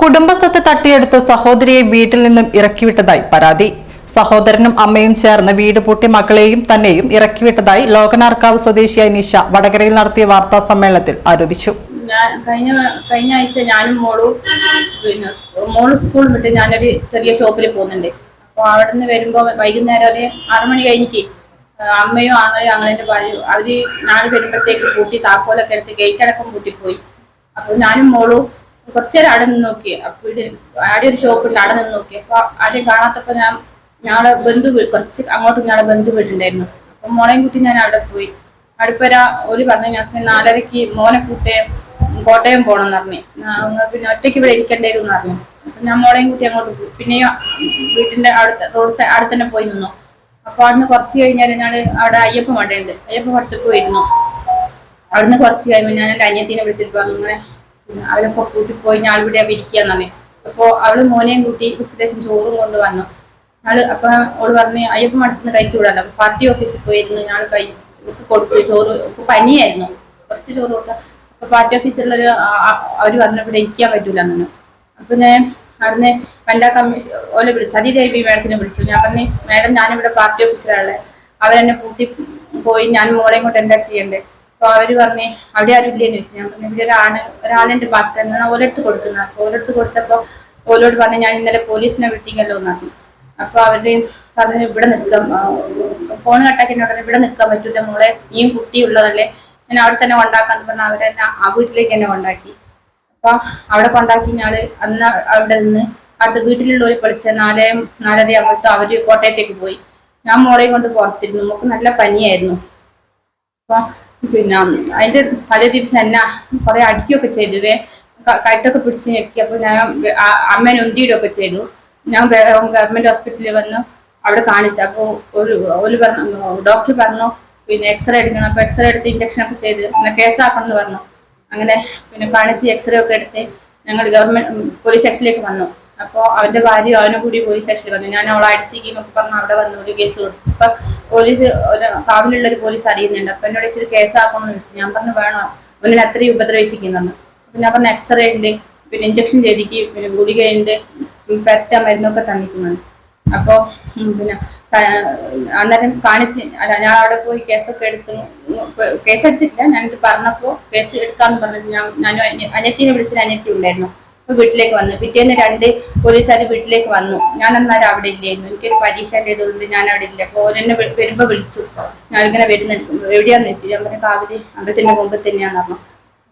കുടുംബസ്വത്ത് തട്ടിയെടുത്ത് സഹോദരിയെ വീട്ടിൽ നിന്നും ഇറക്കിവിട്ടതായി പരാതി. സഹോദരനും അമ്മയും ചേർന്ന് വീട് പൂട്ടി മക്കളെയും തന്നെയും ഇറക്കിവിട്ടതായി ലോകനാർക്കാവ് സ്വദേശിയായ നിഷ വടകരയിൽ നടത്തിയ വാർത്താ സമ്മേളനത്തിൽ ആരോപിച്ചു. കഴിഞ്ഞ കഴിഞ്ഞ ആഴ്ച ഞാനും മോളും പിന്നെ മോൾ സ്കൂൾ വിട്ട് ഞാനൊരു ചെറിയ ഷോപ്പിൽ പോകുന്നുണ്ട്. അപ്പോൾ അവിടെ നിന്ന് വരുമ്പോൾ വൈകുന്നേരം ഒരു ആറു മണി കഴിഞ്ഞിട്ട് അമ്മയും ആങ്ങളെയും ആങ്ങളെന്റെ ഭാര്യയും അവർ നാളെ വരുമ്പോഴത്തേക്ക് പൂട്ടി താക്കോലൊക്കെ എടുത്ത് ഗേറ്റ് അടക്കം പൂട്ടിപ്പോയി. അപ്പോൾ ഞാനും മോളും കുറച്ചു നേരം അവിടെ നിന്ന് നോക്കി. വീട് ആടെ ഒരു ഷോപ്പ് ഉണ്ട് അവിടെ നിന്ന് നോക്കി. അപ്പൊ ആദ്യം കാണാത്തപ്പോ ഞാൻ ഞങ്ങളെ ബന്ധു കുറച്ച് അങ്ങോട്ടും ഞങ്ങളെ ബന്ധു വീടുണ്ടായിരുന്നു. അപ്പൊ മോളെയും കുട്ടി ഞാൻ അവിടെ പോയി. അടുപ്പര ഒരു പറഞ്ഞു ഞങ്ങൾക്ക് നാലരയ്ക്ക് മോനെ കൂട്ടെ കോട്ടയം പോകണമെന്ന് പറഞ്ഞു. നിങ്ങൾ പിന്നെ ഒറ്റയ്ക്ക് ഇവിടെ ഇരിക്കേണ്ടി വരും എന്ന് പറഞ്ഞു. അപ്പൊ ഞാൻ മോളെയും കുട്ടി അങ്ങോട്ട് പോയി. പിന്നെയും വീട്ടിന്റെ അടുത്ത റോഡ് സൈഡ് അവിടെ തന്നെ പോയി നിന്നു. അപ്പൊ അവിടുന്ന് കുറച്ച് കഴിഞ്ഞാൽ ഞാൻ അവിടെ അയ്യപ്പ മടയുണ്ട് അയ്യപ്പ മഠത്തിൽ പോയിരുന്നു. അവിടുന്ന് കുറച്ച് കഴിയുമ്പോൾ ഞാൻ എന്റെ അനിയത്തിനെ വിളിച്ചിട്ട് പറഞ്ഞു ഇങ്ങനെ അവരൊക്കെ കൂട്ടി പോയി ഞാൻ ഇവിടെ ഇരിക്കാന്ന് പറഞ്ഞു അപ്പോൾ അവൾ മോനെയും കൂട്ടി ഉപ്പദേശം ചോറും കൊണ്ട് വന്നു ആൾ അപ്പൊ അവൾ പറഞ്ഞ് അയ്യപ്പ മഠത്തിന് കഴിച്ചു കൂടാണ്ട് അപ്പൊ പാർട്ടി ഓഫീസിൽ പോയിരുന്നു. ഞാൻ കൈ കൊടുത്തു ചോറ് പനിയായിരുന്നു. കുറച്ച് ചോറ് കൊടുത്ത. അപ്പൊ പാർട്ടി ഓഫീസിലുള്ളൊരു അവർ പറഞ്ഞു ഇവിടെ ഇരിക്കാൻ പറ്റൂല എന്നു അപ്പൊ ഞാൻ അവിടുന്ന് വനിതാ കമ്മീഷൻ ഓലെ വിളിച്ചു സതീദേവി മാഡത്തിനെ വിളിച്ചു. ഞാൻ പറഞ്ഞു മാഡം ഞാനിവിടെ പാർട്ടി ഓഫീസിലാണ് അവരെന്നെ കൂട്ടി പോയി ഞാൻ മോളെ കൊണ്ട് എന്താ ചെയ്യണ്ടേ? അപ്പൊ അവർ പറഞ്ഞ് അവിടെ ആരും ചോദിച്ചു. ഞാൻ പറഞ്ഞു ഇവിടെ ഒരാണ് ഒരാളെന്റെ ഭാസ്കരൻ എന്നാ ഓലെടുത്ത് കൊടുക്കുന്ന അപ്പൊ ഓലെടുത്ത് കൊടുത്തപ്പോ ഓലോട് പറഞ്ഞു ഞാൻ ഇന്നലെ പോലീസിനെ വിട്ടിങ്ങല്ലോ എന്നാണ് അപ്പോൾ അപ്പൊ അവർ പറഞ്ഞു ഇവിടെ നിൽക്കാം. ഫോൺ കട്ടാക്കി എന്നോട് ഇവിടെ നിൽക്കാൻ പറ്റൂല മോളെ കുട്ടി ഉള്ളതല്ലേ. ഞാൻ അവിടെ തന്നെ കൊണ്ടാക്കാന്ന് പറഞ്ഞ അവരെന്നെ ആ വീട്ടിലേക്ക് എന്നെ കൊണ്ടാക്കി. അപ്പൊ അവിടെ കൊണ്ടാക്കി ഞാൻ അന്ന് അവിടെ നിന്ന് അടുത്ത വീട്ടിലുള്ളവർ പഠിച്ച നാലേ നാലര ആകുമ്പോഴത്തെ അവർ കോട്ടയത്തേക്ക് പോയി. ഞാൻ മോളെയും കൊണ്ട് പുറത്തിരുന്നു. നമുക്ക് നല്ല പനിയായിരുന്നു. അപ്പൊ പിന്നെ അതിന്റെ തലേ ദിവസം എന്നാ കുറെ അടിക്കുകയൊക്കെ ചെയ്തു. കയറ്റൊക്കെ പിടിച്ച് ഞെക്കി. അപ്പൊ ഞാൻ അമ്മേനെ ഉന്തിയിടുകയൊക്കെ ചെയ്തു. ഞാൻ ഗവൺമെന്റ് ഹോസ്പിറ്റലിൽ വന്നു. അവിടെ കാണിച്ചു. അപ്പോൾ ഒരു ഒരു പറഞ്ഞു ഡോക്ടർ പറഞ്ഞു പിന്നെ എക്സ്റേ എടുക്കണം. അപ്പൊ എക്സ്റേ എടുത്ത് ഇഞ്ചക്ഷൻ ഒക്കെ ചെയ്ത് പിന്നെ കേസാക്കണം പറഞ്ഞു. അങ്ങനെ പിന്നെ കാണിച്ച് എക്സ്റേ ഒക്കെ എടുത്ത് ഞങ്ങൾ ഗവൺമെന്റ് പോലീസ് സ്റ്റേഷനിലേക്ക് വന്നു. അപ്പോൾ അവന്റെ ഭാര്യ അവനെ കൂടി പോലീസ് സ്റ്റേഷനിൽ വന്നു. ഞാൻ അവളെ അടിച്ചിരിക്കുന്നൊക്കെ പറഞ്ഞു അവിടെ വന്നു ഒരു കേസ് കൊടുത്തു അപ്പൊ പോലീസ് ഒരു കാവിലുള്ള ഒരു പോലീസ് അറിയുന്നുണ്ട്. അപ്പൊ എന്നോട് ഇച്ചിരി കേസാക്കണമെന്ന് ചോദിച്ചു. ഞാൻ പറഞ്ഞു വേണോ? അവനെ അത്രയും ഉപദ്രവിച്ചിരിക്കുന്നെന്ന് അപ്പൊ ഞാൻ പറഞ്ഞു എക്സ്റേ ഉണ്ട് പിന്നെ ഇഞ്ചക്ഷൻ ചെയ്തിക്ക് പിന്നെ ഗുളികയുണ്ട് പെറ്റ മരുന്നൊക്കെ തന്നിക്കുന്നുണ്ട് അപ്പോ പിന്നെ അന്നേരം കാണിച്ച് അല്ല ഞാൻ അവിടെ പോയി കേസൊക്കെ എടുത്തു. കേസ് എടുത്തിട്ടില്ല ഞാനിത് പറഞ്ഞപ്പോ കേസ് എടുക്കാന്ന് പറഞ്ഞിട്ട് ഞാൻ ഞാൻ അനിയ- അനിയത്തിനെ വിളിച്ചിട്ട് അനിയത്തി ഉണ്ടായിരുന്നു. അപ്പൊ വീട്ടിലേക്ക് വന്നു. പിറ്റേന്ന് രണ്ട് പോലീസുകാർ വീട്ടിലേക്ക് വന്നു. ഞാൻ അന്നേരം അവിടെ ഇല്ലായിരുന്നു. എനിക്കൊരു പരീക്ഷ ചെയ്തതുകൊണ്ട് ഞാൻ അവിടെ ഇല്ല അപ്പോൾ ഓരെന്നെ വരുമ്പോ വിളിച്ചു. ഞാനിങ്ങനെ വരുന്ന എവിടെയാന്ന് വെച്ചു ഞാൻ പറഞ്ഞ കാവിലെ അമ്പലത്തിന്റെ മുമ്പ് തന്നെയാന്ന് പറഞ്ഞു.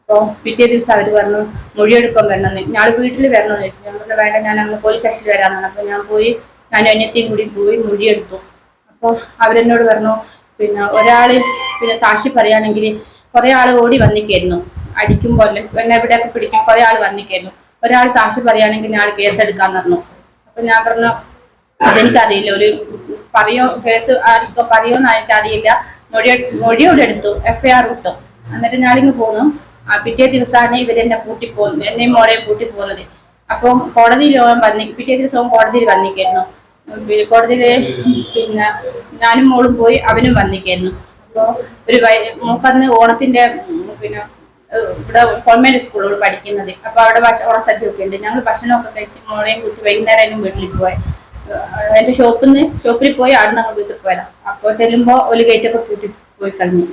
അപ്പോൾ പിറ്റേ ദിവസം അവർ പറഞ്ഞു മൊഴിയെടുക്കാൻ വരണമെന്ന്. ഞാൻ വീട്ടിൽ വരണമെന്ന് വെച്ചു ഞാൻ പറഞ്ഞു വേണ്ട ഞാൻ അങ്ങനെ പോലീസ് സ്റ്റേഷനിൽ വരാമെന്നാണ്. അപ്പോൾ ഞാൻ പോയി ഞാൻ അന്യത്തെയും കൂടി പോയി മൊഴിയെടുത്തു. അപ്പോൾ അവരെന്നോട് പറഞ്ഞു പിന്നെ ഒരാൾ പിന്നെ സാക്ഷി പറയുകയാണെങ്കിൽ കുറെ ആൾ ഓടി വന്നിക്കായിരുന്നു അടിക്കുമ്പോൾ എന്നെ എവിടെയൊക്കെ പിടിക്കും കുറെ ആൾ വന്നിക്കായിരുന്നു ഒരാൾ സാക്ഷി പറയുകയാണെങ്കിൽ ഞാൻ കേസ് എടുക്കാന്ന് പറഞ്ഞു. അപ്പൊ ഞാൻ പറഞ്ഞു അതെനിക്കറിയില്ല. ഒരു പറയോ കേസ് ആർക്കോ പറയോന്ന് എനിക്കറിയില്ല. മൊഴി മൊഴിയോടെ എടുത്തു. എഫ്ഐആർ വിട്ടു എന്നിട്ട് ഞാനിങ്ങ് പോന്നു. ആ പിറ്റേ ദിവസമാണ് ഇവരെന്നെ പൂട്ടി പോകുന്നത് എന്നെയും മോളെയും പൂട്ടി പോകുന്നത് അപ്പം കോടതിയിൽ പോകാൻ വന്നി പിറ്റേ ദിവസവും കോടതിയിൽ വന്നിക്കായിരുന്നു കോടതിയിൽ പിന്നെ ഞാനും മോളും പോയി അവനും വന്നിക്കായിരുന്നു അപ്പോൾ ഒരു വൈ മൂക്കന്ന് ഓണത്തിന്റെ പിന്നെ ഇവിടെ ഗവൺമെന്റ് സ്കൂളുകൾ പഠിക്കുന്നത്. അപ്പൊ അവിടെ ഭക്ഷ ഒക്കെ ഉണ്ട്. ഞങ്ങൾ ഭക്ഷണമൊക്കെ കഴിച്ച് മോളെയും കൂട്ടി വൈകുന്നേരം വീട്ടിൽ പോയി എന്റെ ഷോപ്പിൽ നിന്ന് ഷോപ്പിൽ പോയി അവിടെ ഞങ്ങൾ വീട്ടിൽ പോയതാ. അപ്പോൾ ചെല്ലുമ്പോൾ ഒരു ഗേറ്റൊക്കെ പൂട്ടി പോയി കഴിഞ്ഞു